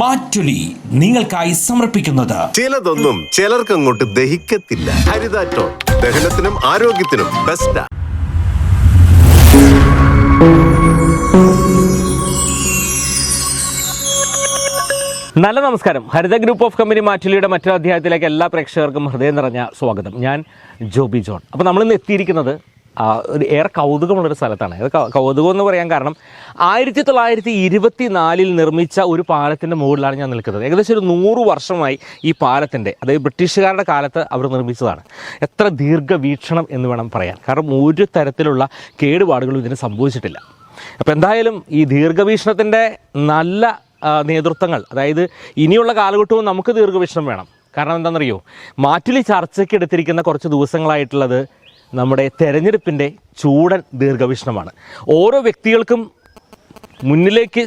മാറ്റുലി നിങ്ങൾക്കായി സമർപ്പിക്കുന്നത് ചിലതൊന്നും ചിലർക്ക് അങ്ങോട്ട് ദഹിക്കത്തില്ല. ഹരിതാറ്റോ ദഹനത്തിനും ആരോഗ്യത്തിനും ബെസ്റ്റാ നല്ല നമസ്കാരം. ഹരിത ഗ്രൂപ്പ് ഓഫ് കമ്പനി മാറ്റുലിയുടെ മറ്റൊരു അധ്യായത്തിലേക്ക് എല്ലാ പ്രേക്ഷകർക്കും ഹൃദയം നിറഞ്ഞ സ്വാഗതം. ഞാൻ ജോബി ജോൺ. അപ്പോൾ നമ്മളിന്ന് എത്തിയിരിക്കുന്നത് ആ, ഒരു ഏറെ കൗതുകമുള്ളൊരു സ്ഥലത്താണ്. അത് കൗതുകം എന്ന് പറയാൻ കാരണം ആയിരത്തി തൊള്ളായിരത്തി ഇരുപത്തി നാലിൽ നിർമ്മിച്ച ഒരു പാലത്തിന്റെ മുകളിലാണ് ഞാൻ നിൽക്കുന്നത്. ഏകദേശം ഒരു നൂറ് വർഷമായി ഈ പാലത്തിന്റെ അതായത് ബ്രിട്ടീഷുകാരുടെ കാലത്ത് അവർ നിർമ്മിച്ചതാണ്. എത്ര ദീർഘവീക്ഷണം എന്ന് വേണം പറയാൻ. കാരണം ഒരു തരത്തിലുള്ള കേടുപാടുകളും ഇതിന് സംഭവിച്ചിട്ടില്ല. അപ്പോൾ എന്തായാലും ഈ ദീർഘവീക്ഷണത്തിന്റെ നല്ല നേതൃത്വങ്ങൾ അതായത് ഇനിയുള്ള കാലഘട്ടവും നമുക്ക് ദീർഘവീക്ഷണം വേണം. കാരണം എന്താണെന്നറിയോ? മാറ്റിലി ചർച്ചയ്ക്ക് എടുത്തിരിക്കുന്ന കുറച്ച് ദിവസങ്ങളായിട്ടുള്ളത് നമ്മുടെ തെരഞ്ഞെടുപ്പിന്റെ ചൂടൻ ദീർഘവീക്ഷണമാണ്. ഓരോ വ്യക്തികൾക്കും മുന്നിലേക്ക്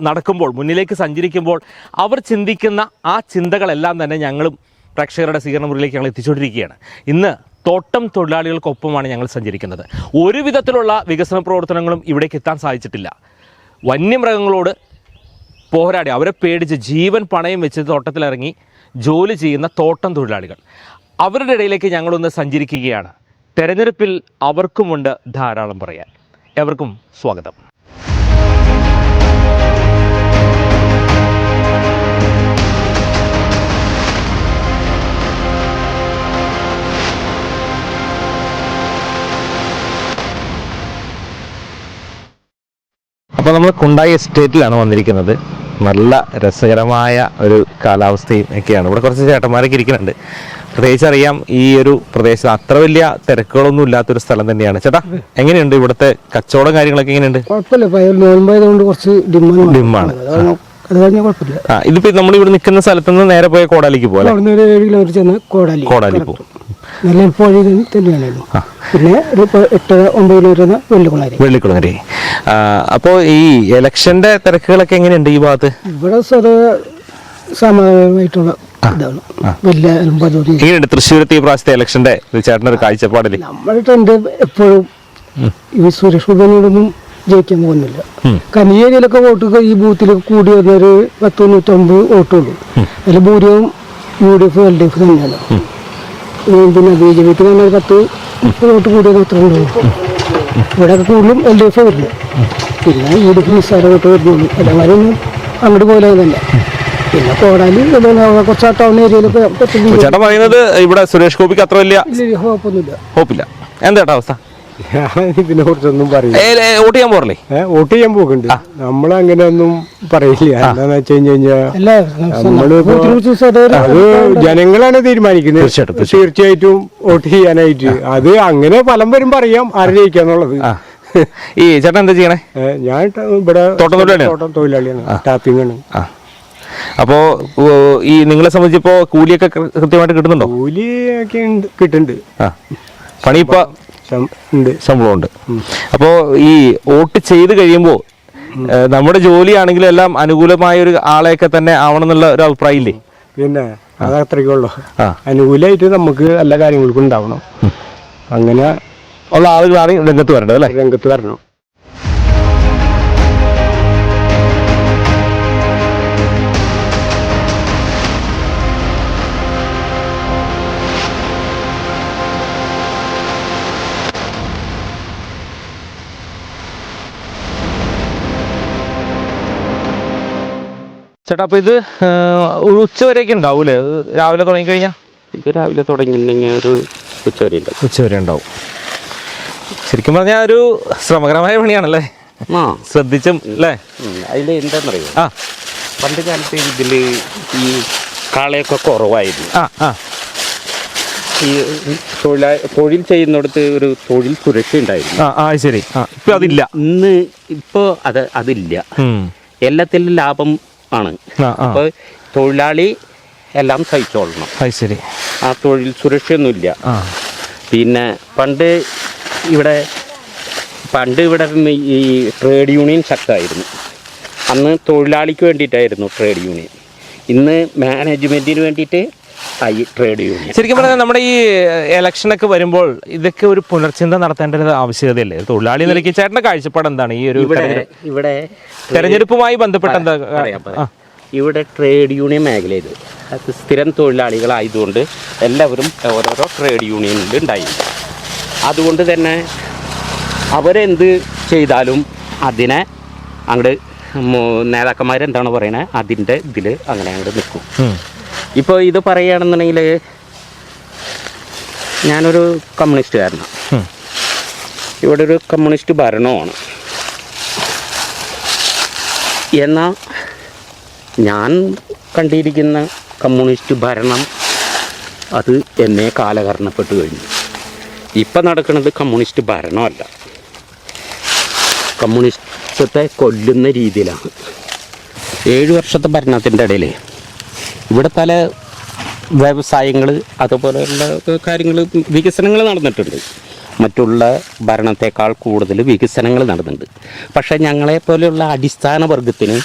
നടക്കുമ്പോൾ മുന്നിലേക്ക് സഞ്ചരിക്കുമ്പോൾ അവർ ചിന്തിക്കുന്ന ആ ചിന്തകളെല്ലാം തന്നെ ഞങ്ങളും പ്രേക്ഷകരുടെ സ്വീകരണ മുറിയിലേക്ക് ഞങ്ങൾ എത്തിച്ചുകൊണ്ടിരിക്കുകയാണ്. ഇന്ന് തോട്ടം തൊഴിലാളികൾക്കൊപ്പമാണ് ഞങ്ങൾ സഞ്ചരിക്കുന്നത്. ഒരു വിധത്തിലുള്ള വികസന പ്രവർത്തനങ്ങളും ഇവിടേക്ക് എത്താൻ സാധിച്ചിട്ടില്ല. വന്യമൃഗങ്ങളോട് പോരാടി അവരെ പേടിച്ച് ജീവൻ പണയം വെച്ച് തോട്ടത്തിലിറങ്ങി ജോലി ചെയ്യുന്ന തോട്ടം തൊഴിലാളികൾ. അവരുടെ ഇടയിലേക്ക് ഞങ്ങളൊന്ന് സഞ്ചരിക്കുകയാണ്. തെരഞ്ഞെടുപ്പിൽ അവർക്കുമുണ്ട് ധാരാളം പറയാൻ. എവർക്കും സ്വാഗതം. അപ്പോൾ നമ്മൾ കുണ്ടായി എസ്റ്റേറ്റിലാണ് വന്നിരിക്കുന്നത്. നല്ല രസകരമായ ഒരു കാലാവസ്ഥയും ഒക്കെയാണ്. ഇവിടെ കുറച്ച് ചേട്ടന്മാരൊക്കെ ഇരിക്കുന്നുണ്ട്. പ്രത്യേകിച്ച് അറിയാം ഈ ഒരു പ്രദേശത്ത് അത്ര വലിയ തിരക്കുകളൊന്നും ഇല്ലാത്തൊരു സ്ഥലം തന്നെയാണ്. ചേട്ടാ എങ്ങനെയുണ്ട് ഇവിടുത്തെ കച്ചവടം കാര്യങ്ങളൊക്കെ എങ്ങനെയുണ്ട്? ഡിമാണ് കുറച്ച് ആ ഇതിപ്പോ നമ്മൾ ഇവിടെ നിൽക്കുന്ന സ്ഥലത്ത് നിന്ന് നേരെ പോയ കോടാലിക്ക് പോലെ കോടാലി. കോടാലി പോകും. നല്ല എളുപ്പവഴി തന്നെയാണല്ലോ പിന്നെ എട്ട് ഒമ്പത് വരുന്ന വെള്ളിക്കുളാരി വെള്ളിക്കുളങ്ങര. അപ്പോൾ ഈ ഇലക്ഷന്റെ തിരക്കുകളൊക്കെ എങ്ങനെയുണ്ട് ഈ ഭാഗത്ത്? ഇവിടെ സമാനമായിട്ടുള്ള ഇതാണ്. തൃശ്ശൂരത്തെ ഈ പ്രാവശ്യത്തെ ഇലക്ഷന്റെ ചേട്ടന്റെ ഒരു നമ്മുടെ ട്രെൻഡ് എപ്പോഴും ഈ സുരേഷ് ഗോപിനോടൊന്നും ജയിക്കാൻ പോകുന്നില്ല. കാരണം ഈ ഏരിയയിലൊക്കെ വോട്ട് ഈ ബൂത്തിൽ കൂടി വന്നൊരു പത്ത് നൂറ്റമ്പത് വോട്ടുള്ളൂ. അതിൽ ഭൂരിയും U D F L D F തന്നെയാണ്. പിന്നെ ബി ജെ പിക്ക് തന്നെ ഒരു പത്ത് വോട്ട് കൂടിയത് മാത്രമേ ഉണ്ടാവുള്ളൂ ഇവിടെ കൂടുതലും എൽ ഡി എഫ് വരുന്നു. പിന്നെ യു ഡി എഫ് നിസ്സാര വോട്ട് വരുന്നുള്ളൂ എല്ലാവരും അങ്ങോട്ട് പോലെ തന്നെ. പിന്നെ കോടാലി കുറച്ച് ടൗൺ പറയുന്നത് ഇവിടെ സുരേഷ് ഗോപിക്ക് അത്ര വലിയ ഹോപ്പൊന്നുമില്ല ഹോപ്പില്ല എന്താ ചേട്ടാ അവസ്ഥ? ഇതിനെ കുറിച്ചൊന്നും പറയില്ല. വോട്ട് ചെയ്യാൻ പോറല്ലേ വോട്ട് ചെയ്യാൻ പോകുന്നുണ്ട് നമ്മളങ്ങനെ ഒന്നും പറയില്ല. എന്താന്ന് വെച്ച് കഴിഞ്ഞാൽ അത് ജനങ്ങളാണ് തീരുമാനിക്കുന്നത്. തീർച്ചയായിട്ടും, തീർച്ചയായിട്ടും. വോട്ട് ചെയ്യാനായിട്ട്. അത് അങ്ങനെ ഫലം വരും പറയാം ആര് ജയിക്കാന്നുള്ളത്. ഈ ചേട്ടൻ എന്താ ചെയ്യണേ? ഞാൻ ഇവിടെ തോട്ടം തൊഴിലാളിയാണോ? തോട്ടം തൊഴിലാളിയാണ്. ടാപ്പിംഗ് ആണ്. അപ്പോ ഈ നിങ്ങളെ സംബന്ധിച്ചിപ്പോ കൂലിയൊക്കെ കൃത്യമായിട്ട് കിട്ടുന്നുണ്ടോ? കൂലിയൊക്കെ കിട്ടുന്നുണ്ട്. പണി ഇപ്പൊ ശമ്പളമുണ്ട് അപ്പോ ഈ വോട്ട് ചെയ്ത് കഴിയുമ്പോൾ നമ്മുടെ ജോലിയാണെങ്കിലും എല്ലാം അനുകൂലമായ ഒരു ആളെയൊക്കെ തന്നെ ആവണം എന്നുള്ള ഒരു അഭിപ്രായം ഇല്ലേ പിന്നെ അത് അത്രയ്ക്കുള്ളൂ. ആ. അനുകൂലമായിട്ട് നമുക്ക് എല്ലാ കാര്യങ്ങൾക്കും ഉണ്ടാവണം. അങ്ങനെ ഉള്ള ആളുകളാണ് രംഗത്ത് വരേണ്ടത് അല്ലേ? രംഗത്ത് വരണം. ചേട്ടാ അപ്പൊ ഇത് ഒരു ഉച്ച വരെയൊക്കെ ഉണ്ടാവൂലേ രാവിലെ തുടങ്ങി കഴിഞ്ഞാൽ ഇത് രാവിലെ തുടങ്ങിയില്ലെങ്കിൽ ഒരു ഉച്ചവരെ ഉണ്ട് ഉച്ച വരെ ഉണ്ടാവും. ശരിക്കും പറഞ്ഞാൽ ഒരു ശ്രമകരമായ പണിയാണല്ലേ? ആ. ശ്രദ്ധിച്ചും അല്ലേ അതിൽ എന്താണെന്നറിയോ ആ. പണ്ട് കാലത്ത് ഇതിൽ ഈ കാളയൊക്കെ കുറവായിരുന്നു. ആ ആ. ഈ തൊഴിലാ തൊഴിൽ ചെയ്യുന്നിടത്ത് ഒരു തൊഴിൽ സുരക്ഷ ഉണ്ടായിരുന്നു. ആ ആ ശരി. ആ ഇപ്പൊ അതില്ല. ഇന്ന് ഇപ്പോൾ അത് അതില്ല. എല്ലാത്തിലും ലാഭം ആണ്. അപ്പോൾ തൊഴിലാളി എല്ലാം സഹിച്ചോളണം. ശരി. ആ തൊഴിൽ സുരക്ഷയൊന്നുമില്ല. ഇല്ല പിന്നെ പണ്ട് ഇവിടെ പണ്ട് ഇവിടെ ഈ ട്രേഡ് യൂണിയൻ ശക്തമായിരുന്നു. അന്ന് തൊഴിലാളിക്ക് വേണ്ടിയിട്ടായിരുന്നു ട്രേഡ് യൂണിയൻ ഇന്ന് മാനേജ്മെന്റിന് വേണ്ടിയിട്ട് ആയി ട്രേഡ് യൂണിയൻ. ശരിക്കും പറഞ്ഞാൽ നമ്മുടെ ഈ ഇലക്ഷനൊക്കെ വരുമ്പോൾ ഇതൊക്കെ ഒരു പുനർചിന്ത നടത്തേണ്ട ഒരു ആവശ്യകതയല്ലേ? തൊഴിലാളി നിലയ്ക്ക് ചേട്ടന്റെ കാഴ്ചപ്പാട് എന്താണ്? ഈ ഒരു ഇവിടെ ഇവിടെ തെരഞ്ഞെടുപ്പുമായി ബന്ധപ്പെട്ട എന്താ. ഇവിടെ ട്രേഡ് യൂണിയൻ മേഖല ഇത് അത് സ്ഥിരം തൊഴിലാളികളായതുകൊണ്ട് എല്ലാവരും ഓരോരോ ട്രേഡ് യൂണിയനിൽ ഉണ്ടായിരുന്നു അതുകൊണ്ട് തന്നെ അവരെന്ത് ചെയ്താലും അതിനെ അങ്ങോട്ട് നേതാക്കന്മാരെന്താണ് പറയണത് അതിന്റെ ഇതിൽ അങ്ങനെ അങ്ങോട്ട് നിൽക്കും. ഇപ്പോൾ ഇത് പറയുകയാണെന്നുണ്ടെങ്കിൽ ഞാനൊരു കമ്മ്യൂണിസ്റ്റുകാരനാണ്. ഇവിടെ ഒരു കമ്മ്യൂണിസ്റ്റ് ഭരണമാണ്. എന്നാൽ ഞാൻ കണ്ടിരിക്കുന്ന കമ്മ്യൂണിസ്റ്റ് ഭരണം അത് എന്നെ കാലഹരണപ്പെട്ടു കഴിഞ്ഞു. ഇപ്പം നടക്കുന്നത് കമ്മ്യൂണിസ്റ്റ് ഭരണമല്ല. കമ്മ്യൂണിസ്റ്റത്തെ കൊല്ലുന്ന രീതിയിലാണ്. ഏഴ് വർഷത്തെ ഭരണത്തിന്റെ ഇടയിൽ ഇവിടെ പല വ്യവസായങ്ങൾ അതുപോലെയുള്ള കാര്യങ്ങൾ വികസനങ്ങൾ നടന്നിട്ടുണ്ട്. മറ്റുള്ള ഭരണത്തെക്കാൾ കൂടുതൽ വികസനങ്ങൾ നടന്നിട്ടുണ്ട് പക്ഷേ ഞങ്ങളെപ്പോലെയുള്ള അടിസ്ഥാന വർഗത്തിന്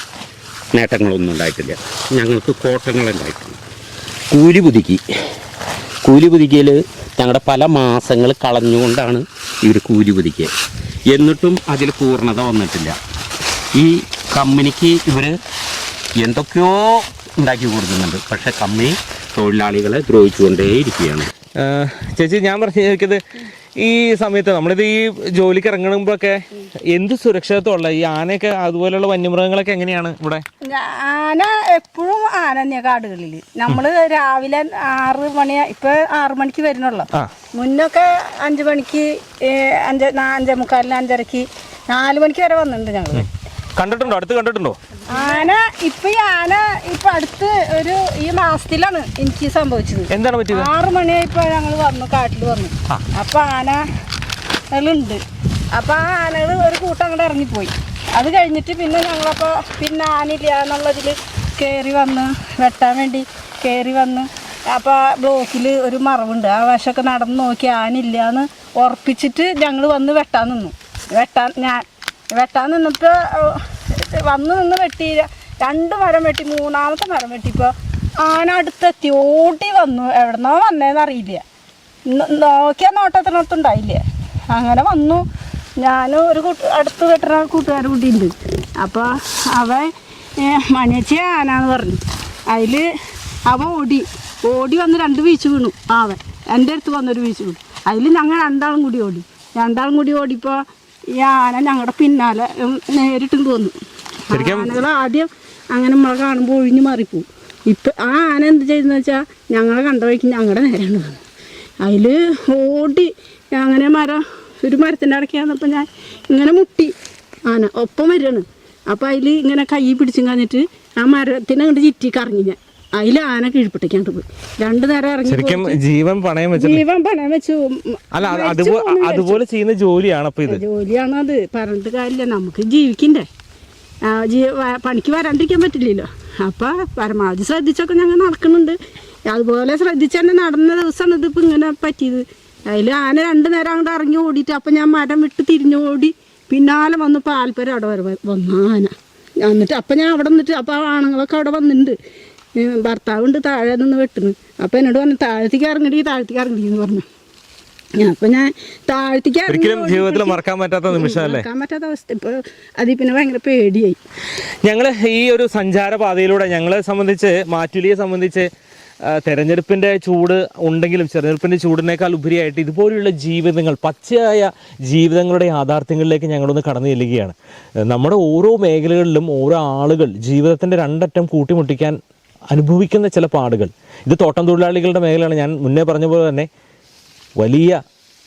നേട്ടങ്ങളൊന്നും ഉണ്ടായിട്ടില്ല. ഞങ്ങൾക്ക് കോട്ടങ്ങളുണ്ടായിട്ടുണ്ട് കൂലി പുതുക്കി. കൂലി പുതുക്കിയിൽ ഞങ്ങളുടെ പല മാസങ്ങൾ കളഞ്ഞുകൊണ്ടാണ് ഇവർ കൂലി പുതുക്കിയത്. എന്നിട്ടും അതിൽ പൂർണത വന്നിട്ടില്ല. ഈ കമ്പനിക്ക് ഇവർ എന്തൊക്കെയോ ഉണ്ടാക്കി കൊടുക്കുന്നുണ്ട്. പക്ഷേ കമ്മി തൊഴിലാളികളെ ദ്രോഹിച്ചുകൊണ്ടേയിരിക്കുകയാണ്. ഇരിക്കുകയാണ് ചേച്ചി ഞാൻ പറഞ്ഞത് ഈ സമയത്ത് നമ്മളിത് ഈ ജോലിക്ക് ഇറങ്ങുമ്പോഴൊക്കെ എന്ത് സുരക്ഷിതത്വമുള്ള ഈ ആനയൊക്കെ അതുപോലെയുള്ള വന്യമൃഗങ്ങളൊക്കെ എങ്ങനെയാണ് ഇവിടെ? ആന എപ്പോഴും ആന തന്നെയാണ് കാടുകളിൽ നമ്മൾ രാവിലെ ആറ് മണി ഇപ്പൊ ആറു മണിക്ക് വരുന്നുള്ള. മുന്നൊക്കെ അഞ്ചു മണിക്ക് അഞ്ച് അഞ്ചേ മുക്കാലിന് അഞ്ചരക്ക് നാല് മണിക്ക് വരെ വന്നിട്ടുണ്ട് ഞങ്ങൾ. കണ്ടിട്ടുണ്ടോ? അടുത്ത് കണ്ടിട്ടുണ്ടോ? ആന ഇപ്പൊ ആന ഇപ്പൊ അടുത്ത് ഒരു ഈ മാസത്തിലാണ് എനിക്ക് സംഭവിച്ചത്. എന്താണ് പറ്റിയത്? ആറ് മണിയായിപ്പോ ഞങ്ങൾ വന്നു കാട്ടിൽ വന്നു. അപ്പൊ ആനകളുണ്ട്. അപ്പൊ ആ ആനകൾ ഒരു കൂട്ടം അങ്ങോട്ട് ഇറങ്ങിപ്പോയി. അത് കഴിഞ്ഞിട്ട് പിന്നെ ഞങ്ങളപ്പോ പിന്നെ ആനയില്ല എന്നുള്ളതിൽ കയറി വന്ന് വെട്ടാൻ വേണ്ടി കയറി വന്ന് അപ്പോൾ ബ്ലോക്കിൽ ഒരു മറവുണ്ട്. ആ വശമൊക്കെ നടന്ന് നോക്കി ആനില്ല എന്ന് ഉറപ്പിച്ചിട്ട് ഞങ്ങൾ വന്ന് വെട്ടാൻ നിന്നു. വെട്ടാൻ ഞാൻ വെട്ടാൻ നിന്നിട്ട് വന്ന് നിന്ന് വെട്ടി രണ്ട് മരം വെട്ടി മൂന്നാമത്തെ മരം വെട്ടിയപ്പോൾ ആന അടുത്തെത്തി. ഓടി വന്നു. എവിടെന്നോ വന്നേന്ന് അറിയില്ല. നോക്കിയാൽ നോട്ടത്തിനകത്തുണ്ടായില്ല? അങ്ങനെ വന്നു. ഞാൻ ഒരു കൂട്ട് അടുത്ത് വെട്ടുന്ന കൂട്ടുകാർ കൂട്ടിയുണ്ട് അപ്പോൾ അവൻ മണിയച്ചി ആനാന്ന് പറഞ്ഞു. അതിൽ അവ ഓടി. ഓടി വന്ന് രണ്ട് വീഴ്ച വീണു. അവൻ. എന്റെ അടുത്ത് വന്നൊരു വീഴ്ച വീണു. അതിൽ ഞങ്ങൾ രണ്ടാളും കൂടി ഓടി. രണ്ടാളും കൂടി ഓടിയപ്പോൾ ഈ ആന ഞങ്ങളുടെ പിന്നാലെ നേരിട്ടും തോന്നു. ആനകൾ ആദ്യം അങ്ങനെ നമ്മളെ കാണുമ്പോൾ ഒഴിഞ്ഞു മാറിപ്പോവും. ഇപ്പം ആ ആന എന്ത് ചെയ്തെന്ന് വെച്ചാൽ ഞങ്ങളെ കണ്ട വഴിക്ക് ഞങ്ങളുടെ നേരാണ് വന്നു അതിൽ ഓടി അങ്ങനെ മരം ഒരു മരത്തിന്റെ അടക്കാന്നപ്പം വന്നപ്പോൾ ഞാൻ ഇങ്ങനെ മുട്ടി ആന ഒപ്പം വരികയാണ്. അപ്പോൾ അതിൽ ഇങ്ങനെ കൈ പിടിച്ചും കഴിഞ്ഞിട്ട് ആ മരത്തിനെ അങ്ങോട്ട് ചുറ്റി കറങ്ങി ഞാൻ. അതിൽ ആന പോയി. രണ്ടു നേരം ഇറങ്ങി ശരിക്കും ജീവൻ പണയം വെച്ചിട്ട്. ജീവൻ പണയം വെച്ചു. അല്ല അത് അതുപോലെ അതുപോലെ ചെയ്യുന്ന ജോലിയാണ് അപ്പൊ ഇത്. ജോലിയാണ് അത്. പറഞ്ഞിട്ട് കാര്യമില്ല. നമുക്ക് ജീവിക്കണ്ടേ. ആ, ജീ- വ- പണിക്ക് വരാണ്ടിരിക്കാൻ പറ്റില്ലല്ലോ. അപ്പൊ പരമാവധി ശ്രദ്ധിച്ചൊക്കെ ഞങ്ങൾ നടക്കുന്നുണ്ട്. അതുപോലെ ശ്രദ്ധിച്ച് തന്നെ നടന്ന ദിവസമാണ് ഇതിപ്പോ ഇങ്ങനെ പറ്റിയത്. അതിൽ ആന രണ്ടു നേരം അങ്ങോട്ട് ഇറങ്ങി ഓടിയിട്ട് അപ്പൊ ഞാൻ മരം വിട്ട് തിരിഞ്ഞോടി. പിന്നാലെ വന്ന് പാൽപ്പരം അവിടെ വരെ വ- വന്നു ആന. എന്നിട്ട് അപ്പൊ ഞാൻ അവിടെ നിന്നിട്ട് അപ്പൊ ആ ആണുങ്ങളൊക്കെ അവിടെ വന്നിട്ടുണ്ട്. ഭർത്താവുണ്ട് താഴെ നിന്ന് വെട്ടുന്നു. അപ്പം എന്നോട് പറഞ്ഞു താഴത്തേക്ക് ഇറങ്ങടി താഴത്തേക്ക് ഇറങ്ങടി എന്ന് പറഞ്ഞു. അപ്പൊ ഞാൻ താഴ്ത്തിക്ക് ജീവിതത്തിൽ മറക്കാൻ പറ്റാത്ത നിമിഷം അല്ലേ? മറക്കാൻ പറ്റാത്ത അവസ്ഥ. ഇപ്പൊ അതിൽ പിന്നെ ഭയങ്കര പേടിയായി. ഞങ്ങൾ ഈ ഒരു സഞ്ചാര പാതയിലൂടെ ഞങ്ങളെ സംബന്ധിച്ച് മാറ്റുലിയെ സംബന്ധിച്ച് തെരഞ്ഞെടുപ്പിന്റെ ചൂട് ഉണ്ടെങ്കിലും തെരഞ്ഞെടുപ്പിന്റെ ചൂടിനേക്കാൾ ഉപരിയായിട്ട് ഇതുപോലെയുള്ള ജീവിതങ്ങൾ പച്ചയായ ജീവിതങ്ങളുടെ യാഥാർത്ഥ്യങ്ങളിലേക്ക് ഞങ്ങളൊന്ന് കടന്നു ചെല്ലുകയാണ്. നമ്മുടെ ഓരോ മേഖലകളിലും ഓരോ ആളുകൾ ജീവിതത്തിന്റെ രണ്ടറ്റം കൂട്ടിമുട്ടിക്കാൻ അനുഭവിക്കുന്ന ചില പാടുകൾ. ഇത് തോട്ടം തൊഴിലാളികളുടെ മേഖലയാണ്. ഞാൻ മുന്നേ പറഞ്ഞ പോലെ തന്നെ വലിയ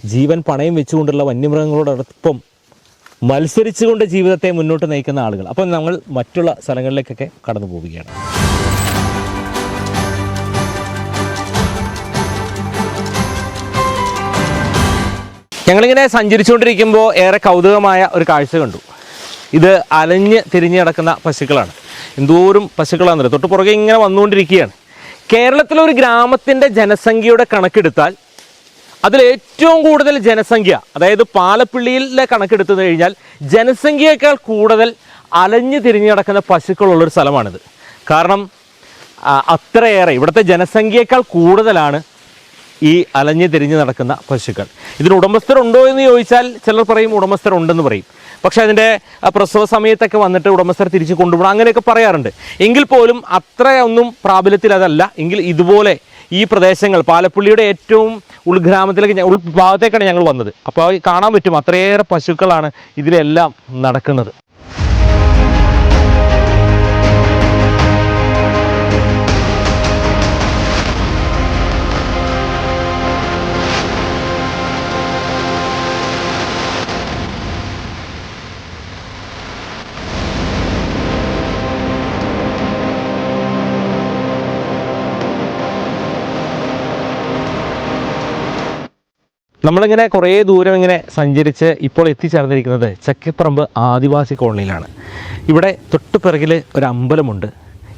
ജീവൻ പണയം വെച്ചുകൊണ്ടുള്ള വന്യമൃഗങ്ങളോടൊപ്പം മത്സരിച്ചുകൊണ്ട് ജീവിതത്തെ മുന്നോട്ട് നയിക്കുന്ന ആളുകൾ. അപ്പം നമ്മൾ മറ്റുള്ള സ്ഥലങ്ങളിലേക്കൊക്കെ കടന്നു പോവുകയാണ്. ഞങ്ങളിങ്ങനെ സഞ്ചരിച്ചുകൊണ്ടിരിക്കുമ്പോൾ ഏറെ കൗതുകമായ ഒരു കാഴ്ച കണ്ടു. ഇത് അലഞ്ഞ് തിരിഞ്ഞ് കിടക്കുന്ന പശുക്കളാണ്. എന്തോരം പശുക്കളാണെന്നറിയോ തൊട്ട് പുറകെ ഇങ്ങനെ വന്നുകൊണ്ടിരിക്കുകയാണ്. കേരളത്തിലെ ഒരു ഗ്രാമത്തിന്റെ ജനസംഖ്യയുടെ കണക്കെടുത്താൽ അതിൽ ഏറ്റവും കൂടുതൽ ജനസംഖ്യ അതായത് പാലപ്പിള്ളിയിലെ കണക്കെടുത്തു കഴിഞ്ഞാൽ ജനസംഖ്യയേക്കാൾ കൂടുതൽ അലഞ്ഞു തിരിഞ്ഞു കിടക്കുന്ന പശുക്കളുള്ളൊരു സ്ഥലമാണിത്. കാരണം അത്രയേറെ ഇവിടുത്തെ ജനസംഖ്യയേക്കാൾ കൂടുതലാണ് ഈ അലഞ്ഞു തിരിഞ്ഞു നടക്കുന്ന പശുക്കൾ. ഇതിന് ഉടമസ്ഥരുണ്ടോ എന്ന് ചോദിച്ചാൽ ചിലർ പറയും ഉടമസ്ഥരുണ്ടെന്ന് പറയും. പക്ഷെ അതിന്റെ പ്രസവ സമയത്തൊക്കെ വന്നിട്ട് ഉടമസ്ഥർ തിരിച്ച് കൊണ്ടുപോകണം അങ്ങനെയൊക്കെ പറയാറുണ്ട്. എങ്കിൽ പോലും അത്രയൊന്നും പ്രാബല്യത്തിൽ അതല്ല. എങ്കിൽ ഇതുപോലെ ഈ പ്രദേശങ്ങൾ പാലപ്പുള്ളിയുടെ ഏറ്റവും ഉൾഗ്രാമത്തിലേക്ക് ഉൾഭാഗത്തേക്കാണ് ഞങ്ങൾ വന്നത്. അപ്പോൾ കാണാൻ പറ്റും. അത്രയേറെ പശുക്കളാണ് ഇതിലെല്ലാം നടക്കുന്നത്. നമ്മളിങ്ങനെ കുറേ ദൂരം ഇങ്ങനെ സഞ്ചരിച്ച് ഇപ്പോൾ എത്തിച്ചേർന്നിരിക്കുന്നത് ചക്കിപ്പറമ്പ് ആദിവാസി കോളനിയിലാണ്. ഇവിടെ തൊട്ട് പിറകിൽ ഒരു അമ്പലമുണ്ട്.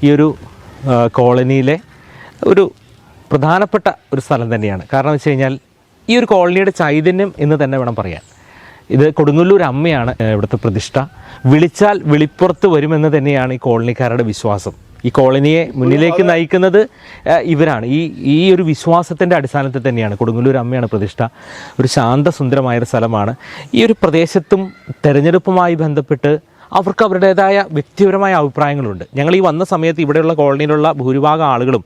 ഈ ഒരു കോളനിയിലെ ഒരു പ്രധാനപ്പെട്ട ഒരു സ്ഥലം തന്നെയാണ്. കാരണം വെച്ച് കഴിഞ്ഞാൽ ഈ ഒരു കോളനിയുടെ ചൈതന്യം എന്ന് തന്നെ വേണം പറയാൻ. ഇത് കൊടുങ്ങല്ലൂർ അമ്മയാണ് ഇവിടുത്തെ പ്രതിഷ്ഠ. വിളിച്ചാൽ വിളിപ്പുറത്ത് വരുമെന്ന് തന്നെയാണ് ഈ കോളനിക്കാരുടെ വിശ്വാസം. ഈ കോളനിയെ മുന്നിലേക്ക് നയിക്കുന്നത് ഇവരാണ്. ഈ ഈ ഒരു വിശ്വാസത്തിന്റെ അടിസ്ഥാനത്തിൽ തന്നെയാണ്. കൊടുങ്ങല്ലൂർ അമ്മയാണ് പ്രതിഷ്ഠ. ഒരു ശാന്തസുന്ദരമായ ഒരു സ്ഥലമാണ്. ഈ ഒരു പ്രദേശത്തും തെരഞ്ഞെടുപ്പുമായി ബന്ധപ്പെട്ട് അവർക്ക് അവരുടേതായ വ്യക്തിപരമായ അഭിപ്രായങ്ങളുണ്ട്. ഞങ്ങൾ ഈ വന്ന സമയത്ത് ഇവിടെയുള്ള കോളനിയിലുള്ള ഭൂരിഭാഗം ആളുകളും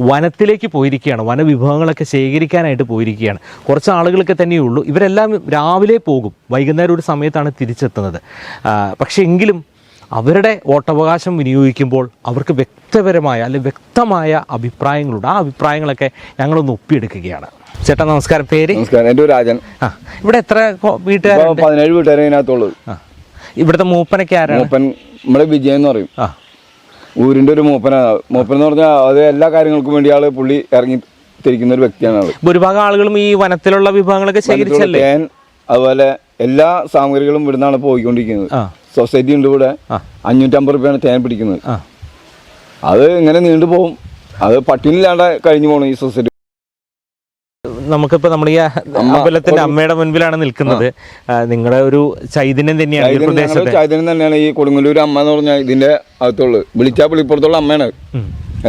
വനത്തിലേക്ക് പോയിരിക്കുകയാണ്. വനവിഭവങ്ങളൊക്കെ ശേഖരിക്കാനായിട്ട് പോയിരിക്കുകയാണ്. കുറച്ച് ആളുകളൊക്കെ തന്നെയുള്ളൂ ഇവരെല്ലാം രാവിലെ പോകും. വൈകുന്നേരം ഒരു സമയത്താണ് തിരിച്ചെത്തുന്നത്. പക്ഷേ എങ്കിലും അവരുടെ വോട്ടവകാശം വിനിയോഗിക്കുമ്പോൾ അവർക്ക് വ്യക്തപരമായ അല്ലെങ്കിൽ വ്യക്തമായ അഭിപ്രായങ്ങളുണ്ട്. ആ അഭിപ്രായങ്ങളൊക്കെ ഞങ്ങളൊന്ന് ഒപ്പിയെടുക്കുകയാണ്. ചേട്ടാ നമസ്കാരം. പേര്? നമസ്കാരം. എന്റെ രാജൻ. ആ ഇവിടെ എത്ര പതിനേഴ് വീട്ടുകാരെ ആ ഇവിടുത്തെ മൂപ്പനൊക്കെ ആരാണ്? മൂപ്പൻ നമ്മുടെ വിജയൻ എന്ന് പറയും. ആ. ഊരിന്റെ ഒരു മൂപ്പനാണ് മൂപ്പൻ എന്ന് പറഞ്ഞാൽ അത് എല്ലാ കാര്യങ്ങൾക്കും വേണ്ടി ആൾ പുള്ളി ഇറങ്ങി തിരിക്കുന്ന ഒരു വ്യക്തിയാണ് ആൾ. ഭൂരിഭാഗം ആളുകളും ഈ വനത്തിലുള്ള വിഭവങ്ങളൊക്കെ ശേഖരിച്ചല്ലേ? അതുപോലെ എല്ലാ സാമഗ്രികളും ഇവിടുന്നാണ് പോയിക്കൊണ്ടിരിക്കുന്നത്. ആ. സൊസൈറ്റി ഉണ്ട് ഇവിടെ അഞ്ഞൂറ്റമ്പത് രൂപയാണ് തേൻ പിടിക്കുന്നത്. അത് ഇങ്ങനെ നീണ്ടു പോകും. അത് പട്ടിണില്ലാണ്ട് കഴിഞ്ഞു പോകണം ഈ സൊസൈറ്റി. നമുക്കിപ്പോ നമ്മുടെ ഈ അമ്പലത്തിന്റെ അമ്മയുടെ മുൻപിലാണ് നിൽക്കുന്നത്. നിങ്ങളുടെ ഒരു ചൈതന്യം തന്നെയാണ് ഈ ചൈതന്യം പ്രദേശത്തെ. ചൈതന്യം തന്നെയാണ് ഈ കൊടുങ്ങല്ലൂർ അമ്മ എന്ന് പറഞ്ഞാൽ ഇതിന്റെ അകത്തുള്ളു. വിളിച്ചാൽ വിളിപ്പുറത്തുള്ള അമ്മയാണ്.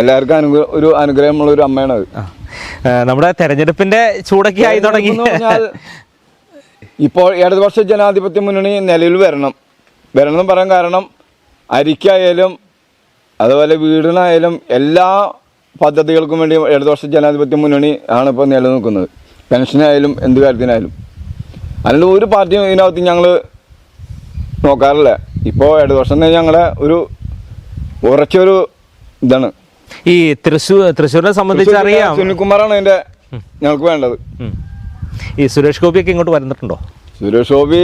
എല്ലാവർക്കും അനുഗ്രഹ ഒരു അനുഗ്രഹമുള്ള ഒരു അമ്മയാണ് നമ്മുടെ തെരഞ്ഞെടുപ്പിന്റെ ചൂടൊക്കെ ആയി തുടങ്ങി. ഇപ്പോൾ ഇടതുപക്ഷ ജനാധിപത്യ മുന്നണി നിലവിൽ വരണം. വരണം എന്ന് പറയാൻ കാരണം അരിക്കായാലും അതുപോലെ വീടിനായാലും എല്ലാ പദ്ധതികൾക്കും വേണ്ടി ഇടതുപക്ഷ ജനാധിപത്യ മുന്നണി ആണ് ഇപ്പോൾ നിലനിൽക്കുന്നത്. പെൻഷനായാലും എന്ത് കാര്യത്തിനായാലും. അല്ലാണ്ട് ഒരു പാർട്ടിയും ഇതിനകത്ത് ഞങ്ങൾ നോക്കാറില്ല. ഇപ്പോൾ ഇടതുപക്ഷം തന്നെ ഞങ്ങളെ ഒരു ഉറച്ചൊരു ഇതാണ്. ഈ തൃശ്ശൂർ തൃശ്ശൂരിനെ സംബന്ധിച്ച് അറിയാം. സുനിൽകുമാറാണ് അതിന്റെ ഞങ്ങൾക്ക് വേണ്ടത്. ഈ സുരേഷ് ഗോപിയൊക്കെ ഇങ്ങോട്ട് വരുന്നിട്ടുണ്ടോ സുരേഷ് ഗോപി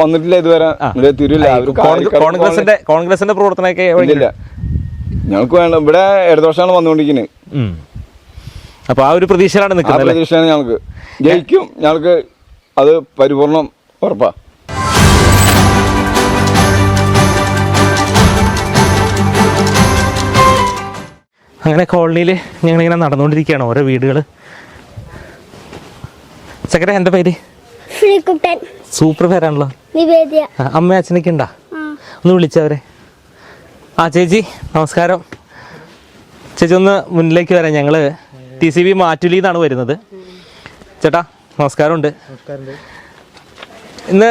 വന്നിട്ടില്ല ഇതുവരെ. കോൺഗ്രസിന്റെ കോൺഗ്രസിന്റെ പ്രവർത്തനമൊക്കെ ഇല്ല ഞങ്ങൾക്ക് വേണ്ട. ഇവിടെ ഇടതുപക്ഷമാണ് വന്നുകൊണ്ടിരിക്കുന്നത്. അപ്പൊ ആ ഒരു പ്രതീക്ഷയിലാണ് നിൽക്കുന്നത് പ്രതീക്ഷയാണ് ഞങ്ങൾക്ക്. ജയിക്കും. ഞങ്ങൾക്ക് അത് പരിപൂർണം ഉറപ്പാ. അങ്ങനെ കോളനിയിൽ ഞങ്ങളിങ്ങനെ നടന്നുകൊണ്ടിരിക്കുകയാണ് ഓരോ വീടുകൾ സെക്രട്ടറി എന്താ പേര്? ശ്രീകുട്ടൻ. സൂപ്പർ പേരാണല്ലോ. നിവേദ്യ. അമ്മ അച്ഛനൊക്കെ ഉണ്ടാ? ഒന്ന് വിളിച്ചവരെ ആ ചേച്ചി നമസ്കാരം. ചേച്ചി ഒന്ന് മുന്നിലേക്ക് വരാം. ഞങ്ങൾ ടി സി ബി മാറ്റുലിയിൽ നിന്നാണ് വരുന്നത്. ചേട്ടാ നമസ്കാരമുണ്ട്. ഇന്ന്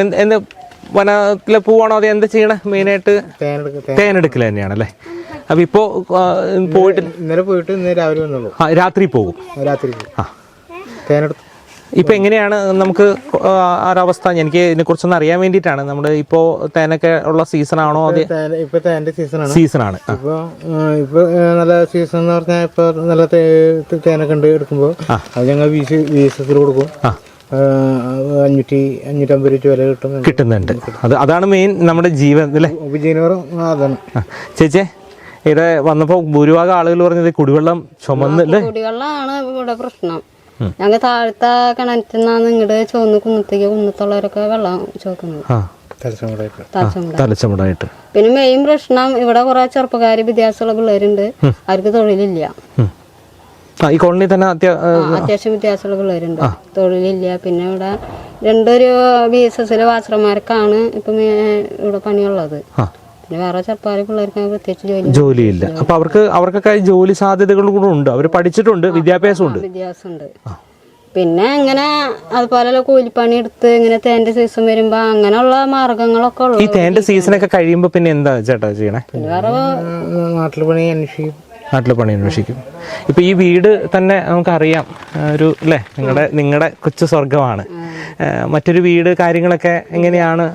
എന്ത്- എന്ത് വനത്തിലെ പൂവാണോ അത് എന്താ ചെയ്യണേ മെയിനായിട്ട്? തേനെടുക്കൽ തന്നെയാണ് അല്ലേ അപ്പൊ ഇപ്പോ പോയിട്ട് ഇന്നലെ പോയിട്ട് ഇന്ന് രാവിലെ വന്നുള്ളൂ. രാത്രി പോകും. രാത്രി ആ. തേനെടുത്ത് ഇപ്പൊ എങ്ങനെയാണ് നമുക്ക് ഒരവസ്ഥ എനിക്ക് ഇതിനെ കുറിച്ചൊന്ന് അറിയാൻ വേണ്ടിയിട്ടാണ്. നമ്മുടെ ഇപ്പോ തേനൊക്കെ ഉള്ള സീസൺ ആണോ അത്? ഇപ്പൊ തേന്റെ സീസണാണ് സീസൺ ആണ്. ആ. ഇപ്പൊ ഇപ്പൊ നല്ല സീസൺ എന്ന് പറഞ്ഞാൽ ഇപ്പൊ നല്ല തേ- തേനൊക്കെ ഉണ്ട് എടുക്കുമ്പോ. അത് ഞങ്ങൾ വീസ് വീസത്തിൽ കൊടുക്കും. അഞ്ഞൂറ്റി അഞ്ഞൂറ്റമ്പത് രൂപ വില കിട്ടും. കിട്ടുന്നുണ്ട്. അത് അതാണ് മെയിൻ നമ്മുടെ ജീവൻ അല്ലേ? വിജയനഗരം അതാണ്. ചേച്ചേ ഇവിടെ വന്നപ്പോൾ ഭൂരിഭാഗം ആളുകൾ പറഞ്ഞത് കുടിവെള്ളം ചുമന്നല്ലേ കുടിവെള്ളമാണ് ഇവിടെ പ്രശ്നം. ഞങ്ങൾ താഴത്തെ കിണറ്റിൽ നിന്നാണ് ഇങ്ങോട്ട് ചുവന്ന് കുന്നത്തേക്ക് കുന്നത്തുള്ളവരൊക്കെ വെള്ളം ചോക്കുന്നത്. ആ. തലശ്ശേരി തലച്ചമുട തലച്ചമുടായിട്ട് പിന്നെ മെയിൻ പ്രശ്നം ഇവിടെ കുറെ ചെറുപ്പക്കാര് വിദ്യാസമുള്ള പിള്ളേരുണ്ട്. അവർക്ക് തൊഴിലില്ല. ആ ഈ കോളനി തന്നെ അത്യാവശ്യം വിദ്യാസമുള്ള പിള്ളേരുണ്ട്. തൊഴിലില്ല. പിന്നെ ഇവിടെ രണ്ടൊരു ബി എസ് എസ് വാച്ചർമാർക്കാണ് ഇപ്പം ഇവിടെ പണിയുള്ളത്. ആ. പിന്നെ വേറെ ചെറുപ്പക്കാർ പിള്ളേർക്ക് പ്രത്യേകിച്ച് ജോലി ജോലിയില്ല. അപ്പൊ അവർക്ക് അവർക്കൊക്കെ ജോലി സാധ്യതകൾ കൂടെ ഉണ്ട്. അവർ പഠിച്ചിട്ടുണ്ട് വിദ്യാഭ്യാസമുണ്ട്. ഉണ്ട് പിന്നെ ഇങ്ങനെ അതുപോലെ കൂലിപ്പണി എടുത്ത് ഇങ്ങനെ തേന്റെ സീസൺ വരുമ്പോ അങ്ങനെയുള്ള മാർഗങ്ങളൊക്കെ ഉള്ളു ഈ തേന്റെ ഒക്കെ കഴിയുമ്പോ പിന്നെ എന്താ ചേട്ടാ ചെയ്യണേ? പിന്നെ വേറെ നാട്ടിൽ പണി അന്വേഷിക്കും. നാട്ടിൽ പണി അന്വേഷിക്കും. ഇപ്പൊ ഈ വീട് തന്നെ നമുക്കറിയാം ഒരു അല്ലേ നിങ്ങളുടെ നിങ്ങളുടെ കൊച്ചു സ്വർഗമാണ് മറ്റൊരു വീട് കാര്യങ്ങളൊക്കെ എങ്ങനെയാണ്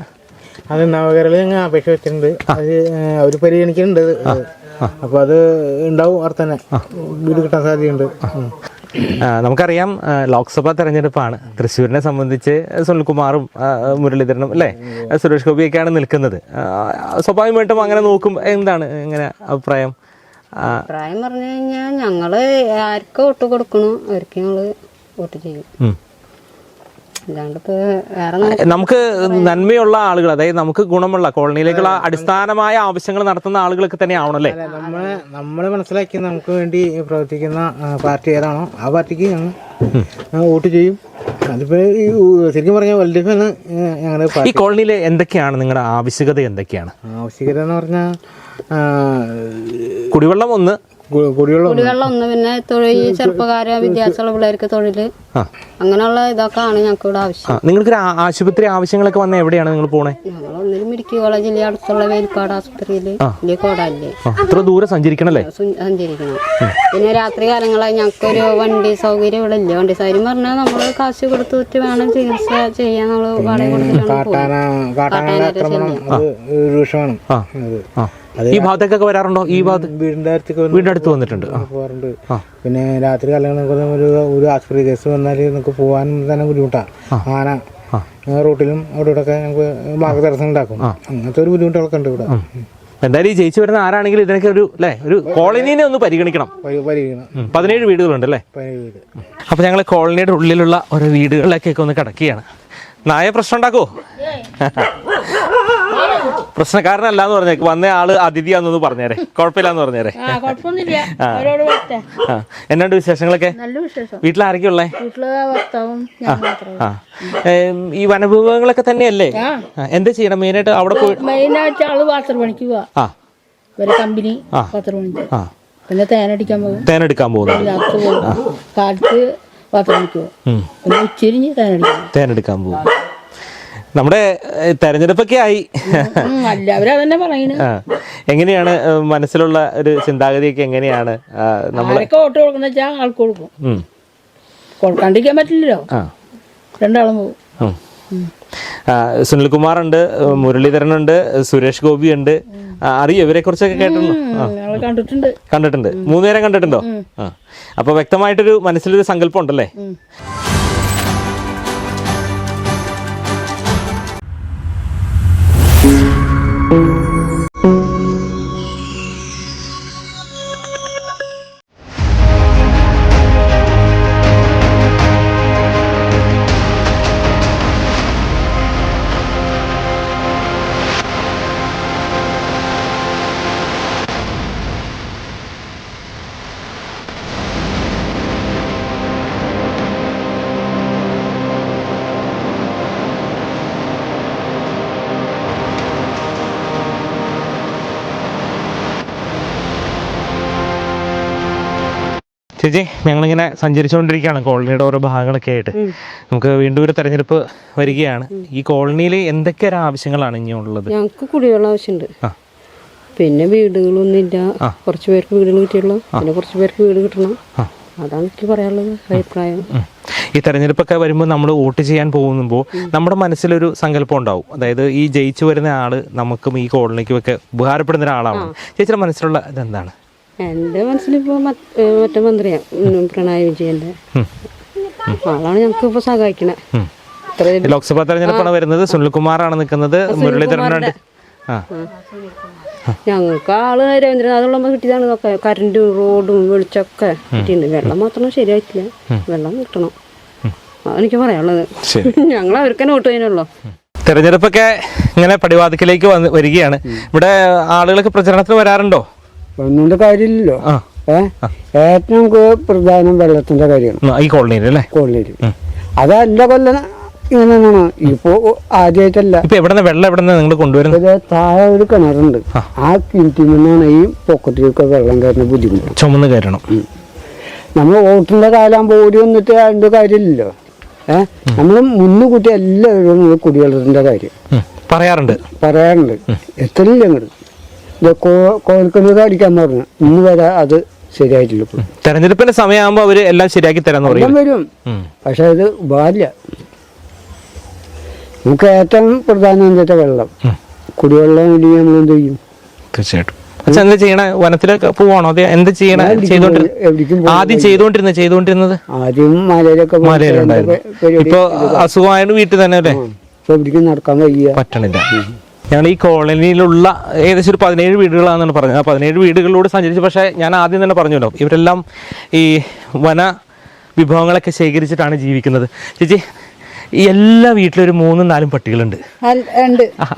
അത് നവകേരള ഞങ്ങൾ അപേക്ഷ വെച്ചിട്ടുണ്ട്. അത് അവർ പരിഗണിക്കുന്നുണ്ട്. അപ്പൊ അത് ഉണ്ടാവും അവിടെ തന്നെ വീട് കിട്ടാൻ സാധ്യതയുണ്ട്. നമുക്കറിയാം ലോക്സഭാ തെരഞ്ഞെടുപ്പാണ്. തൃശ്ശൂരിനെ സംബന്ധിച്ച് സുനിൽകുമാറും മുരളീധരനും അല്ലേ? സുരേഷ് ഗോപിയൊക്കെയാണ് നിൽക്കുന്നത്. സ്വാഭാവികമായിട്ടും അങ്ങനെ നോക്കും. എന്താണ് ഇങ്ങനെ അഭിപ്രായം? അഭിപ്രായം പറഞ്ഞു കഴിഞ്ഞാൽ ഞങ്ങൾ ആർക്ക് വോട്ട് കൊടുക്കണോ? അവർക്ക് ഞങ്ങൾ വോട്ട് ചെയ്യും ഉം. അല്ലാണ്ട് ഇപ്പൊ വേറെ നമുക്ക് നന്മയുള്ള ആളുകൾ അതായത് നമുക്ക് ഗുണമുള്ള കോളനിയിലേക്കുള്ള അടിസ്ഥാനമായ ആവശ്യങ്ങൾ നടത്തുന്ന ആളുകളൊക്കെ തന്നെ ആവണല്ലേ നമ്മൾ നമ്മളെ മനസ്സിലാക്കി നമുക്ക് വേണ്ടി പ്രവർത്തിക്കുന്ന പാർട്ടി ഏതാണോ ആ പാർട്ടിക്ക് ഞങ്ങൾ വോട്ട് ചെയ്യും. അതിപ്പോ ശരിക്കും പറഞ്ഞാൽ എൽ ഡി എഫ് ആണ് ഞങ്ങളുടെ ഈ കോളനിയിലെ എന്തൊക്കെയാണ് നിങ്ങളുടെ ആവശ്യകത എന്തൊക്കെയാണ്? ആവശ്യകത എന്ന് പറഞ്ഞാൽ കുടിവെള്ളം ഒന്ന് കുടിവെള്ളം ഒന്ന് പിന്നെ തൊഴിൽ ചെറുപ്പകാര വിദ്യാഭ്യാസമുള്ള പിള്ളേർക്ക് തൊഴിൽ അങ്ങനെയുള്ള ഇതൊക്കെ ആണ് ഞങ്ങൾക്ക് ഇവിടെ ആവശ്യം നിങ്ങൾക്ക് ആശുപത്രി ആവശ്യങ്ങളൊക്കെ വന്ന എവിടെയാണ് നിങ്ങൾ പോണേ? ഞങ്ങൾ ഒന്നിലും മെഡിക്കൽ കോളേജിൽ അടുത്തുള്ള വേലിപ്പാട് ആശുപത്രിയിൽ വലിയ കോടല്ലേ. ആ, ഇത്ര ദൂരെ സഞ്ചരിക്കണല്ലേ സഞ്ചരിക്കണം. പിന്നെ രാത്രി കാലങ്ങളായി ഞങ്ങൾക്കൊരു വണ്ടി സൗകര്യം ഇവിടെ ഇല്ല. വണ്ടി സൗകര്യം പറഞ്ഞാൽ നമ്മൾ കാശ് കൊടുത്തിട്ട് വേണം ചികിത്സ ചെയ്യാൻ നമ്മൾ വാടക കൊടുത്തിട്ടാണ് പോകുന്നത് ഈ ഭാഗത്തേക്കൊക്കെ വരാറുണ്ടോ? ഈ ഭാഗത്ത് വീടിന്റെ അടുത്തേക്ക് വന്ന് വീടിന്റെ അടുത്ത് വന്നിട്ടുണ്ട്. പോകാറുണ്ട് പിന്നെ രാത്രി കാലങ്ങളിൽ ഒരു ഒരു ആശുപത്രി കേസ് വന്നാൽ നമുക്ക് പോകാൻ തന്നെ ബുദ്ധിമുട്ടാണ് ആന റൂട്ടിലും അവിടെ ഇവിടെ ഒക്കെ ഞങ്ങൾക്ക് മാർഗതടസ്സം ഉണ്ടാക്കും. അങ്ങനത്തെ ഒരു ബുദ്ധിമുട്ടുകളൊക്കെ ഉണ്ട് ഇവിടെ. എന്തായാലും ഈ ജയിച്ചു വരുന്ന ആരാണെങ്കിലും ഇതിനൊക്കെ ഒരു അല്ലേ ഒരു കോളനീനെ ഒന്ന് പരിഗണിക്കണം. പതിനേഴ് വീടുകളുണ്ട് അല്ലേ? അപ്പൊ ഞങ്ങൾ കോളനിയുടെ ഉള്ളിലുള്ള ഓരോ വീടുകളിലേക്കൊക്കെ ഒന്ന് കിടക്കുകയാണ്. നായ പ്രശ്നം ഉണ്ടാക്കോ? പ്രശ്നക്കാരനല്ല എന്ന് പറഞ്ഞേക്ക് വന്ന ആൾ അതിഥിയാന്നൊന്ന് പറഞ്ഞേരെ. കുഴപ്പമില്ലാന്ന് പറഞ്ഞേരെ. എന്നാണ്ട് വിശേഷങ്ങളൊക്കെ? നല്ല വിശേഷം. വീട്ടിൽ ആരൊക്കെ ഉള്ളേ? വീട്ടിൽ ഭർത്താവും ഞാൻ മാത്രമേ ഈ വനവിഭവങ്ങളൊക്കെ തന്നെയല്ലേ? എന്താ ചെയ്യണം? മെയിനായിട്ട് അവിടെ പോയി മെയിനായിട്ട് ആൾ പണിക്ക് പോവാ. കമ്പനി പണിക്ക് പിന്നെ തേനടിക്കാൻ പോകും. തേനെടുക്കാൻ പോകും. കാലത്ത് പണിക്ക് പോകും ഉം. പിന്നെ ഉച്ചരിഞ്ഞ് തേനടിക്കാൻ തേനെടുക്കാൻ പോകും. നമ്മുടെ തെരഞ്ഞെടുപ്പൊക്കെ ആയി. എങ്ങനെയാണ് മനസ്സിലുള്ള ഒരു ചിന്താഗതിയൊക്കെ എങ്ങനെയാണ്? വോട്ട് കൊടുക്കുന്ന വെച്ചാൽ ആൾക്ക് കൊടുക്കും. കൊടുക്കാണ്ടിരിക്കാൻ പറ്റില്ലല്ലോ. രണ്ടാളും പോകും. സുനിൽകുമാർ ഉണ്ട് മുരളീധരൻ ഉണ്ട് സുരേഷ് ഗോപി ഉണ്ട് അറിയോ? ഇവരെ കുറിച്ചൊക്കെ കേട്ടോ ആ, കണ്ടിട്ടുണ്ട്. മൂന്നുപേരെ കണ്ടിട്ടുണ്ടോ? അപ്പൊ വ്യക്തമായിട്ടൊരു മനസ്സിലൊരു സങ്കല്പം ഉണ്ടല്ലേ ചേച്ചി ഞങ്ങളിങ്ങനെ സഞ്ചരിച്ചുകൊണ്ടിരിക്കുകയാണ്. കോളനിയുടെ ഓരോ ഭാഗങ്ങളൊക്കെ ആയിട്ട്. നമുക്ക് വീണ്ടും ഒരു തെരഞ്ഞെടുപ്പ് വരികയാണ്. ഈ കോളനിയിൽ എന്തൊക്കെ ഒരു ആവശ്യങ്ങളാണ് ഉള്ളത് ഞങ്ങൾക്ക് കുടിവെള്ളം ആവശ്യമുണ്ട്. പിന്നെ വീടുകളൊന്നുമില്ല. കുറച്ച് പേർക്ക് വീടുകൾ കിട്ടിയുള്ളൂ പിന്നെ കുറച്ച് പേർക്ക് വീട് കിട്ടണം. അതാണ് എനിക്ക് പറയാനുള്ളത് അഭിപ്രായം. ഈ തെരഞ്ഞെടുപ്പൊക്കെ വരുമ്പോൾ നമ്മൾ വോട്ട് ചെയ്യാൻ പോകുമ്പോൾ നമ്മുടെ മനസ്സിലൊരു സങ്കല്പം ഉണ്ടാവും. അതായത് ഈ ജയിച്ചു വരുന്ന ആൾ നമുക്കും ഈ കോളനിക്കും ഒക്കെ ഉപകാരപ്പെടുന്ന ഒരാളാണ് ചേച്ചിയുടെ മനസ്സിലുള്ള ഇതെന്താണ്? എന്റെ മനസ്സിലിപ്പോൾ മറ്റേ മന്ത്രിയാണ് പിണറായി വിജയന്റെ ആളാണ് ഞങ്ങൾക്ക് ഇപ്പൊ സഹായിക്കണേ ലോക്സഭാ തെരഞ്ഞെടുപ്പാണ് വരുന്നത്. സുനിൽകുമാറാണ് നിൽക്കുന്നത്. മുരളീധരനുണ്ട് ഞങ്ങൾക്ക് ആൾ രവീന്ദ്രനാഥുള്ള കിട്ടിയതാണ് കറണ്ടും റോഡും വെളിച്ചൊക്കെ കിട്ടിയിട്ടുണ്ട്. വെള്ളം മാത്രം ശരിയായിട്ടില്ല. വെള്ളം കിട്ടണം. എനിക്ക് പറയാനുള്ളത്. ഞങ്ങൾ അവർക്ക് തന്നെ വോട്ട് ചെയ്യാനുള്ളൂ തെരഞ്ഞെടുപ്പൊക്കെ ഇങ്ങനെ പടിവാതിക്കലേക്ക് വന്ന് വരികയാണ്. ഇവിടെ ആളുകളൊക്കെ പ്രചരണത്തിന് വരാറുണ്ടോ? ഒന്നുകൊണ്ട് കാര്യമില്ലല്ലോ. ആ. ഏ? ഏറ്റവും പ്രധാനം വെള്ളത്തിന്റെ കാര്യമാണ്. ഈ കോളനിയിൽ അല്ലേ? കൊള്ളിയിൽ അതല്ല കൊല്ലം ഇങ്ങനെയാണ് ഇപ്പോ ആദ്യമായിട്ടല്ല ഇപ്പൊ എവിടെ വെള്ളം എവിടെ നിങ്ങൾ കൊണ്ടുവരുന്നത്? താഴെ ഒരു കിണറുണ്ട്. ആ. കിണറ്റിൽ നിന്നാണ് ഈ പൊക്കത്തിലൊക്കെ വെള്ളം കയറുന്ന ബുദ്ധിമുട്ട്. ചുമന്ന് കയറണം. നമ്മൾ വോട്ടിന്റെ കാലാകുമ്പോൾ ഓടി വന്നിട്ട് അതിന്റെ കാര്യമില്ലല്ലോ. ഏഹ് നമ്മൾ മുന്നുകൂട്ടി എല്ലാവരും കുടിവെള്ളത്തിന്റെ കാര്യം. പറയാറുണ്ട്. പറയാറുണ്ട്. എത്രയില്ല അങ്ങോട്ട് ഇത് കോൽക്കുന്നത് അടിക്കാൻ പറഞ്ഞു. ഇന്ന് വരെ അത് ശരിയായിട്ടില്ല ഇപ്പോൾ തെരഞ്ഞെടുപ്പിന്റെ സമയമാകുമ്പോൾ അവർ എല്ലാം ശരിയാക്കി തരാന്ന് എല്ലാം പറയും വരും. പക്ഷെ അത് ഉപകാരില്ല നമുക്ക് ഏറ്റവും പ്രധാനം എന്താ വെള്ളം. കുടിവെള്ളം ഇല്ലെങ്കിൽ നമ്മൾ എന്ത് ചെയ്യും? തീർച്ചയായിട്ടും. അച്ഛൻ എന്താ ചെയ്യണേ? വനത്തിലൊക്കെ പോവാണോ? അതെ എന്താ ചെയ്യണേ? ചെയ്തോണ്ടിരുന്നത് എവിടേക്കും ആദ്യം ചെയ്തോണ്ടിരുന്നത് ചെയ്തോണ്ടിരുന്നത്? ആദ്യം മലയിലൊക്കെ പോയി മലയിലുണ്ടായിരുന്നു. പരിപാടി ഇപ്പൊ അസുഖമായിട്ട് വീട്ടിൽ തന്നെ അല്ലേ? ഇപ്പൊ നടക്കാൻ പറ്റണില്ല. ഞങ്ങൾ ഈ കോളനിയിലുള്ള ഏകദേശം ഒരു പതിനേഴ് വീടുകളാണെന്നാണ് പറഞ്ഞത്. ആ പതിനേഴ് വീടുകളിലൂടെ സഞ്ചരിച്ചു പക്ഷേ ഞാൻ ആദ്യം തന്നെ പറഞ്ഞല്ലോ ഇവരെല്ലാം ഈ വന വിഭവങ്ങളൊക്കെ ശേഖരിച്ചിട്ടാണ് ജീവിക്കുന്നത്. ചേച്ചി എല്ലാ വീട്ടിലും ഒരു മൂന്നും നാലും പട്ടികളുണ്ട്.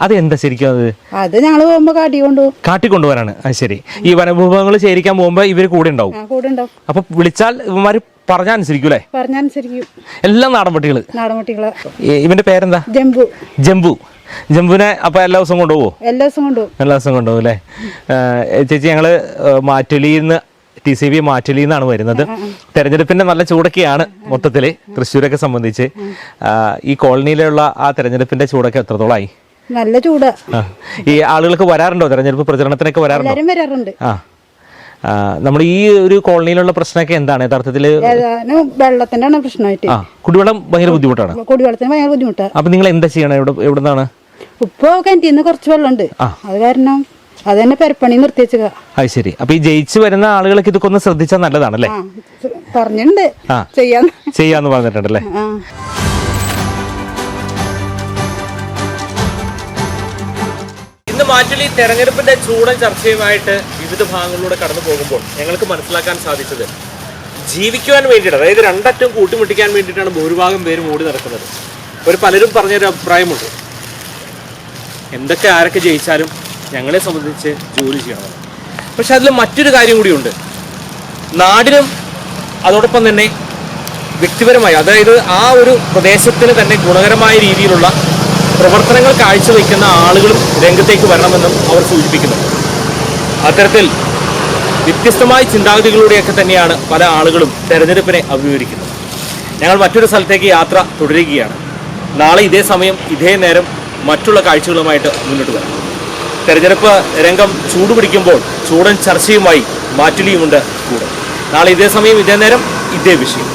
അത് എന്താ ശരിക്കും അത്? അത് ഞങ്ങൾ പോകുമ്പോ കാട്ടി കൊണ്ടുപോകും കാട്ടിക്കൊണ്ടുപോകാനാണ്. അത് ശരി. ഈ വനവിഭവങ്ങൾ ശേഖരിക്കാൻ പോകുമ്പോ ഇവർ കൂടെ ഉണ്ടാവും. അപ്പൊ വിളിച്ചാൽ ഇവന്മാര് പറഞ്ഞാൽ അനുസരിക്കൂലേ പറഞ്ഞനുസരിക്കും എല്ലാം നാടൻ പട്ടികൾ. നാടൻ പട്ടികൾ. ഇവന്റെ പേരെന്താ? ജംബു. ജംബു. ജംബുവിനെ അപ്പൊ എല്ലാ ദിവസവും കൊണ്ടുപോകുമോ എല്ലാ ദിവസവും കൊണ്ടുപോകും. എല്ലാ ദിവസവും കൊണ്ടുപോകും അല്ലേ? ചേച്ചി ഞങ്ങൾ മാറ്റുലിയിൽ നിന്ന് ടി സി ബി മാറ്റുലിയിൽ നിന്നാണ് വരുന്നത് തെരഞ്ഞെടുപ്പിന്റെ നല്ല ചൂടൊക്കെയാണ് മൊത്തത്തിൽ തൃശ്ശൂരൊക്കെ സംബന്ധിച്ച്. ഈ കോളനിയിലുള്ള ആ തെരഞ്ഞെടുപ്പിന്റെ ചൂടൊക്കെ എത്രത്തോളായി? നല്ല ചൂട്. ഈ ആളുകൾക്ക് വരാറുണ്ടോ? തെരഞ്ഞെടുപ്പ് പ്രചരണത്തിനൊക്കെ വരാറുണ്ടോ? വരാറുണ്ട്. ആ. നമ്മൾ ഈ ഒരു കോളനിയിലുള്ള പ്രശ്നമൊക്കെ എന്താണ്? യഥാർത്ഥത്തിൽ വെള്ളത്തിന്റെ പ്രശ്നമായിട്ട്. കുടിവെള്ളം ഭയങ്കര ബുദ്ധിമുട്ടാണ്. കുടിവെള്ളത്തിന് ഭയങ്കര ബുദ്ധിമുട്ടാണ് അപ്പൊ നിങ്ങൾ എന്താ ചെയ്യണം? എവിടെ എവിടെ നിന്നാണ് ഇപ്പൊ കിണറ്റിന്ന് കുറച്ച് വെള്ളമുണ്ട്. അത് കാരണം അത് തന്നെ പെരപ്പണി നിർത്തി വെച്ചുക അത് ശരി. അപ്പൊ ഈ ജയിച്ചു വരുന്ന ആളുകളൊക്കെ ഇതൊക്കെ ഒന്ന് ശ്രദ്ധിച്ചാൽ നല്ലതാണല്ലേ അല്ലേ പറഞ്ഞിട്ടുണ്ട്. ചെയ്യാൻ ചെയ്യാന്ന് പറഞ്ഞിട്ടുണ്ടല്ലേ? ഇന്ന് മാറ്റുള്ളി തെരഞ്ഞെടുപ്പിന്റെ ചൂടൻ ചർച്ചയുമായിട്ട് വിവിധ ഭാഗങ്ങളിലൂടെ കടന്നു പോകുമ്പോൾ ഞങ്ങൾക്ക് മനസ്സിലാക്കാൻ സാധിച്ചത് ജീവിക്കുവാൻ വേണ്ടിയിട്ട് അതായത് രണ്ടറ്റം കൂട്ടിമുട്ടിക്കാൻ വേണ്ടിയിട്ടാണ് ഭൂരിഭാഗം പേരും ഓടി നടക്കുന്നത്. ഒരു പലരും പറഞ്ഞൊരു അഭിപ്രായമുണ്ട്. എന്തൊക്കെ ആരൊക്കെ ജയിച്ചാലും ഞങ്ങളെ സംബന്ധിച്ച് ജോലി ചെയ്യണം. പക്ഷെ അതിൽ മറ്റൊരു കാര്യം കൂടിയുണ്ട്. നാടിനും അതോടൊപ്പം തന്നെ വ്യക്തിപരമായി അതായത് ആ ഒരു പ്രദേശത്തിന് തന്നെ ഗുണകരമായ രീതിയിലുള്ള പ്രവർത്തനങ്ങൾ കാഴ്ചവെക്കുന്ന ആളുകളും രംഗത്തേക്ക് വരണമെന്നും അവർ സൂചിപ്പിക്കുന്നു അത്തരത്തിൽ വ്യത്യസ്തമായ ചിന്താഗതികളിലൂടെയൊക്കെ തന്നെയാണ് പല ആളുകളും തെരഞ്ഞെടുപ്പിനെ അഭിമുഖീകരിക്കുന്നത്. ഞങ്ങൾ മറ്റൊരു സ്ഥലത്തേക്ക് യാത്ര തുടരുകയാണ്. നാളെ ഇതേ സമയം ഇതേ നേരം മറ്റുള്ള കാഴ്ചകളുമായിട്ട് മുന്നോട്ട് വരാം തെരഞ്ഞെടുപ്പ് രംഗം ചൂടുപിടിക്കുമ്പോൾ ചൂടൻ ചർച്ചയുമായി മാറ്റുലിയുമുണ്ട് കൂടെ. നാളെ ഇതേ സമയം ഇതേ നേരം ഇതേ വിഷയം.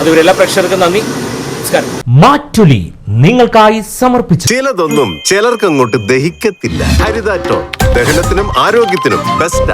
അതുവരെ എല്ലാ പ്രേക്ഷകർക്കും നന്ദി. നമസ്കാരം. മാറ്റുലി നിങ്ങൾക്കായി സമർപ്പിച്ചു. ചിലതൊന്നും ചിലർക്കങ്ങോട്ട് ദഹിക്കത്തില്ല. ഹരിതാറ്റോ ദഹനത്തിനും ആരോഗ്യത്തിനും ബെസ്റ്റാ